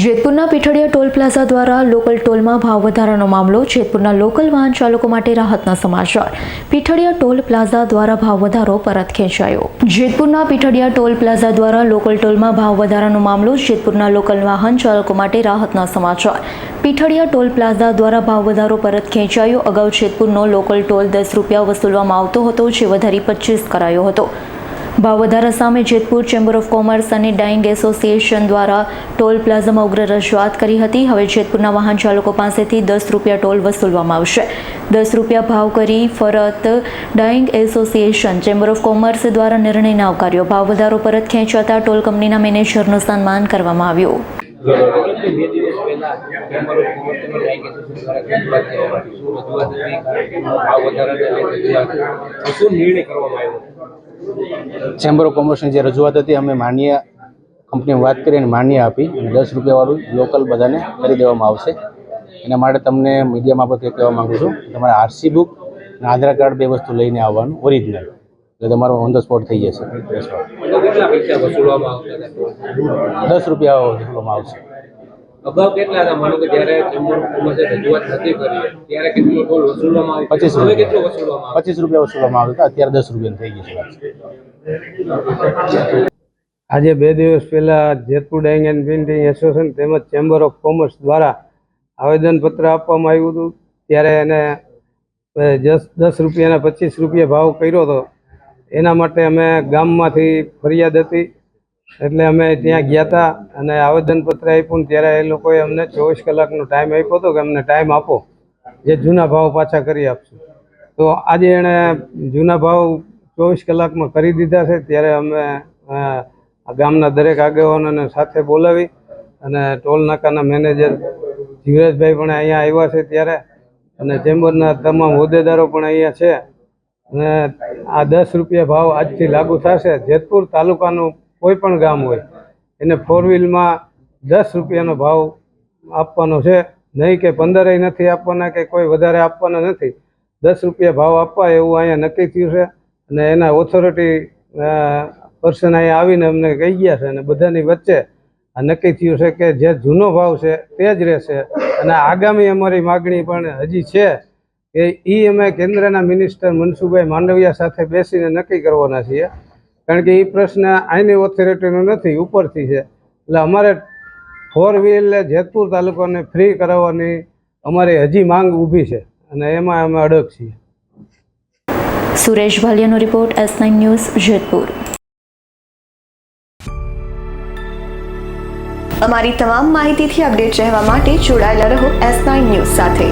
જેતપુરના Pithadiya toll plaza દ્વારા local ટોલમાં ભાવ વધારાનો મામલો, જેતપુરના લોકલ વાહન ચાલકો માટે રાહતના સમાચાર. પીઠડિયા ટોલ પ્લાઝા દ્વારા ભાવ વધારો પરત ખેંચાયો. જેતપુરના પીઠડિયા ટોલ પ્લાઝા દ્વારા લોકલ ટોલમાં ભાવ વધારાનો મામલો, જેતપુરના લોકલ વાહન ચાલકો માટે રાહતના સમાચાર. પીઠડિયા ટોલ પ્લાઝા દ્વારા ભાવ વધારો પરત ખેંચાયો. અગાઉ જેતપુરનો લોકલ ટોલ દસ રૂપિયા વસૂલવામાં આવતો હતો, જે વધારી પચીસ કરાયો હતો. ભાવ વધારા સામે જેતપુર ચેમ્બર ઓફ કોમર્સ અને ડાઇંગ એસોસિએશન દ્વારા ટોલ પ્લાઝામાં ઉગ્ર રજૂઆત કરી હતી. હવે જેતપુરના વાહન ચાલકો પાસેથી દસ રૂપિયા ટોલ વસૂલવામાં આવશે. દસ રૂપિયા ભાવ કરી ફરત dyeing association chamber of commerce દ્વારા નિર્ણયને આવકાર્યો ભાવ વધારો પરત ખેંચાતા ટોલ કંપનીના મેનેજરનું સન્માન કરવામાં આવ્યું. શું નિર્ણય કરવામાં આવ્યો? ચેમ્બર ઓફ કોમર્સની જે રજૂઆત હતી, અમે માન્ય કંપની વાત કરી અને માન્ય આપી. અને દસ રૂપિયાવાળું લોકલ બધાને કરી દેવામાં આવશે. એના માટે તમને મીડિયા મારફતે કહેવા માગું છું. તમારા આરસી બુક અને આધાર કાર્ડ બે વસ્તુ લઈને આવવાનું ઓરિજિનલ એટલે તમારો ઓન ધ સ્પોટ થઈ જશે. દસ રૂપિયા વસૂલવામાં આવશે. અગાઉ કેટલા હતા? માનો કે જ્યારે ચેમ્બર ઓફ કોમર્સે રજૂઆત નથી કરી ત્યારે કેટલો ટોલ વસૂલવામાં આવ્યો? પચીસ હવે રૂપિયા. કેટલો વસૂલવામાં આવે પચીસ રૂપિયા વસૂલવામાં આવતા અત્યારે દસ રૂપિયા થઈ ગઈ છે આજે બે દિવસ પહેલા Jetpur dyeing and printing association તેમજ ચેમ્બર ઓફ કોમર્સ દ્વારા આવેદનપત્ર આપવામાં આવ્યું હતું. ત્યારે એને દસ દસ રૂપિયાના પચીસ રૂપિયા ભાવ કર્યો હતો. એના માટે અમે ગામમાંથી ફરિયાદ હતી. એટલે અમે ત્યાં ગયા હતા અને આવેદનપત્ર આપ્યું ત્યારે એ લોકોએ અમને ચોવીસ કલાકનો ટાઈમ આપ્યો હતો કે અમને ટાઈમ આપો, જે જૂના ભાવ પાછા કરી આપશું. તો આજે એણે જૂના ભાવ ચોવીસ કલાકમાં કરી દીધા છે, ત્યારે અમે ગામના દરેક આગેવાનોને સાથે બોલાવી અને ટોલ નાકાના મેનેજર જીવરાજભાઈ પણ અહીંયા આવ્યા છે ત્યારે અને ચેમ્બરના તમામ હોદ્દેદારો પણ અહીંયા છે. અને આ દસ રૂપિયા ભાવ આજથી લાગુ થશે. જેતપુર તાલુકાનું કોઈ પણ ગામ હોય, એને ફોર વ્હીલમાં દસ રૂપિયાનો ભાવ આપવાનો છે. નહીં કે પંદરેય નથી આપવાના કે કોઈ વધારે આપવાના નથી. દસ રૂપિયા ભાવ આપવા એવું અહીંયા નક્કી થયું છે અને એના ઓથોરિટી પર્સન અહીંયા આવીને અમને કહી ગયા છે અને બધાની વચ્ચે આ નક્કી થયું છે કે જે જૂનો ભાવ છે તે જ રહેશે. અને આગામી અમારી માગણી પણ હજી છે કે એ અમે કેન્દ્રના મિનિસ્ટર મનસુખભાઈ માંડવિયા સાથે બેસીને નક્કી કરવાના છીએ. કારણ કે એ પ્રશ્ન આઈની ઓથોરિટીનો નથી, ઉપરથી છે. એટલે અમારે ફોર વ્હીલ જેતપુર તાલુકાને ફ્રી કરાવવાની અમારી હજી માંગ ઊભી છે અને એમાં અમે અડગ છીએ. Suresh ભાલિયાનો report S nine news, Jetpur. અમારી તમામ માહિતીથી અપડેટ રહેવા માટે જોડાયેલા રહો એસ નાઇન ન્યૂઝ સાથે.